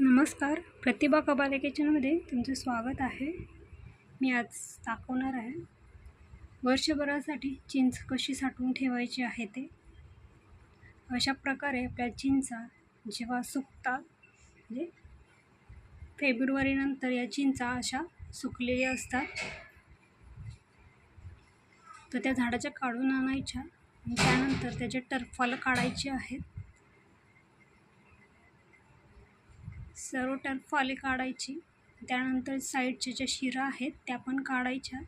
नमस्कार. प्रतिभा कबाले किचनमध्ये तुमचं स्वागत आहे. मी आज दाखवणार आहे. वर्षभरासाठी चिंच कशी साठवून ठेवायची आहे ते. अशा प्रकारे आपल्या चिंचा जेव्हा सुकतात म्हणजे फेब्रुवारीनंतर या चिंचा अशा सुकलेल्या असतात. तर त्या झाडाच्या काढून आणायच्या आणि त्यानंतर त्याचे टरफालं काढायचे आहेत. सर्व टरफाले काढायची. त्यानंतर साईडच्या ज्या शिरा आहेत त्या पण काढायच्या.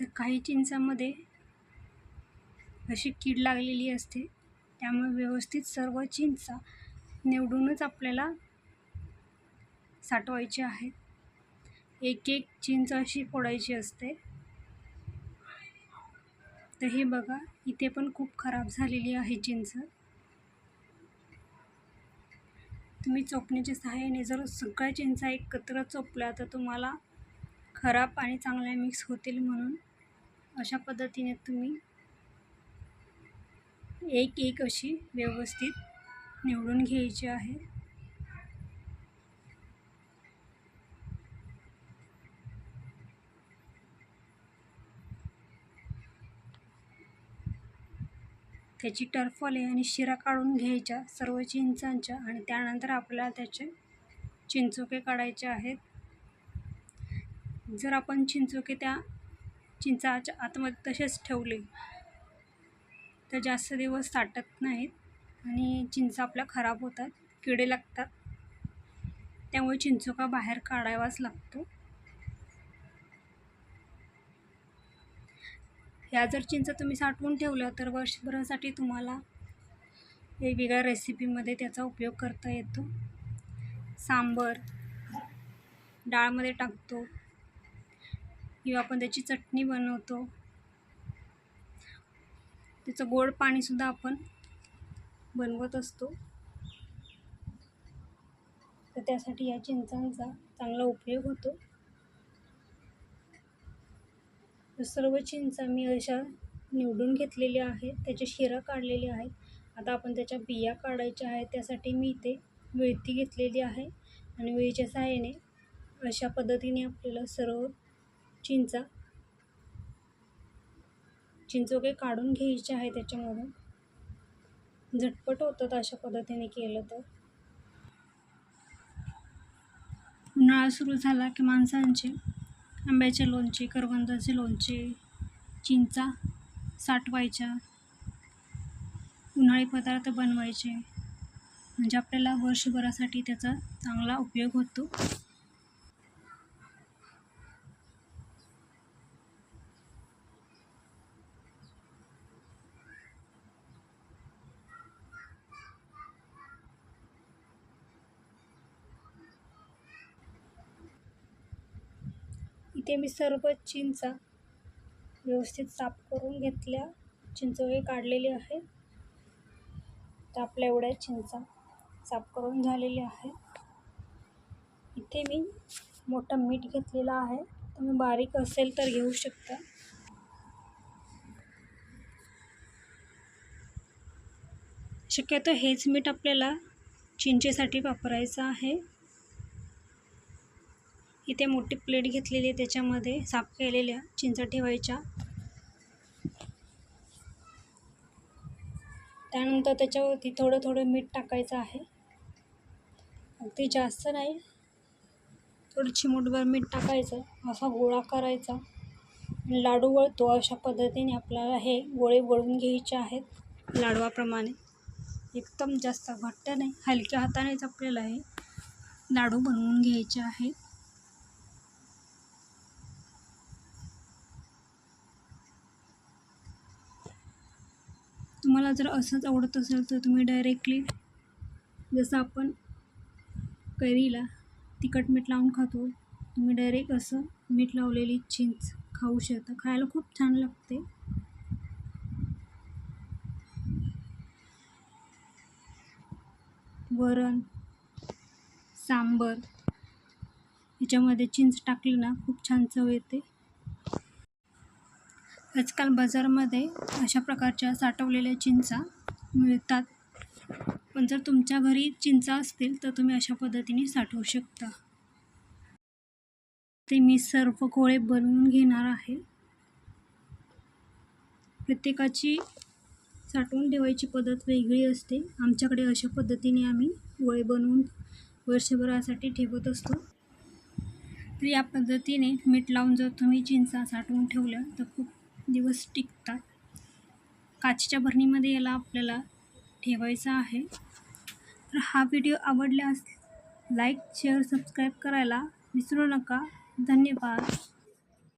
तर काही चिंचामध्ये अशी कीड लागलेली असते. त्यामुळे व्यवस्थित सर्व चिंचा निवडूनच आपल्याला साठवायची आहेत. एक एक चिंच अशी फोडायची असते. तर हे बघा इथे पण खूप खराब झालेली आहे चिंच. तुम्ही चोपण्याच्या सहाय्याने जर सगळ्या चिंचा एकत्र चोपल्या तर तुम्हाला खराब आणि चांगल्या मिक्स होतील म्हणून अशा पद्धतीने तुम्ही एक एक अशी व्यवस्थित निवडून घ्यायची आहे. त्याची टर्फले आणि शिरा काढून घ्यायच्या सर्व चिंचांच्या आणि त्यानंतर आपल्याला त्याचे चिंचोके काढायचे आहेत. जर आपण चिंचोके त्या चिंचाच्या आतमध्ये तसेच ठेवले तर जास्त दिवस साठत नाहीत आणि चिंच आपल्या खराब होतात किडे लागतात. त्यामुळे चिंचोका बाहेर काढावाच लागतो. ह्या जर चिंचं तुम्ही साठवून ठेवलं तर वर्षभरासाठी तुम्हाला वेगवेगळ्या रेसिपीमध्ये त्याचा उपयोग करता येतो. सांबर डाळमध्ये टाकतो. किंवा आपण त्याची चटणी बनवतो. त्याचं गोड पाणीसुद्धा आपण बनवत असतो. तर त्यासाठी या चिंचांचा चांगला उपयोग होतो तर सर्व चिंचा मी अशा निवडून घेतलेल्या आहेत त्याचे शिरा काढलेल्या आहेत. आता आपण त्याच्या बिया काढायच्या आहेत त्यासाठी मी इथे विळती घेतलेली आहे आणि विळीच्या सहाय्याने अशा पद्धतीने आपल्याला सर्व चिंचा चिंचोके काढून घ्यायचे आहे त्याच्यामधून. झटपट होतात अशा पद्धतीने केलं तर. उन्हाळा सुरू झाला की माणसांचे आंब्याचे लोणचे करवंदाचे लोणचे चिंचा साठवायच्या उन्हाळी पदार्थ बनवायचे. म्हणजे आपल्याला वर्षभरासाठी त्याचा चांगला उपयोग होतो. इथे मी सर्व चिंचा व्यवस्थित साफ करून घेतल्या. चिंचोळे काढलेली आहे. तर आपल्या एवढ्या चिंचा साफ करून झालेली आहे इथे मी मोठं मीठ घेतलेलं आहे. तुम्ही बारीक असेल तर घेऊ शकता. शक्यतो हेच मीठ आपल्याला चिंचेसाठी वापरायचं आहे. इथे मोठी प्लेट घेतलेली आहे त्याच्यामध्ये साफ केलेल्या चिंचा ठेवायच्या. त्यानंतर त्याच्यावरती थोडं थोडं मीठ टाकायचं आहे. अगदी जास्त नाही. थोडं चिमूटभर मीठ टाकायचं असा गोळा करायचा. लाडू वळतो अशा पद्धतीने आपल्याला हे गोळे वळून घ्यायचे आहेत लाडवाप्रमाणे. एकदम जास्त घट्ट नाही हलक्या हातानेच आपल्याला हे लाडू बनवून घ्यायचे आहेत. तुम्हाला जर असंच आवडत असेल तर तुम्ही डायरेक्टली जसं आपण कैरीला तिखट मीठ लावून खातो तुम्ही डायरेक्ट असं मीठ लावलेली चिंच खाऊ शकता. खायला खूप छान लागते. वरण सांबर याच्यामध्ये चिंच टाकली ना खूप छान चव येते. आजकाल बाजारामध्ये अशा प्रकारच्या साठवलेल्या चिंचा मिळतात. पण जर तुमच्या घरी चिंचा असतील तर तुम्ही अशा पद्धतीने साठवू शकता. ते मी सर्व गोळे बनवून घेणार आहे. प्रत्येकाची साठवून ठेवायची पद्धत वेगळी असते. आमच्याकडे अशा पद्धतीने आम्ही गोळे बनवून वर्षभरासाठी ठेवत असतो. तर या पद्धतीने मीठ लावून जर तुम्ही चिंचा साठवून ठेवल्या तर खूप दिवस टिकतात. काचेच्या भरणीमध्ये याला आपल्याला ठेवायचा आहे. तर हा व्हिडिओ आवडल्यास लाईक शेअर सबस्क्राईब करायला विसरू नका. धन्यवाद.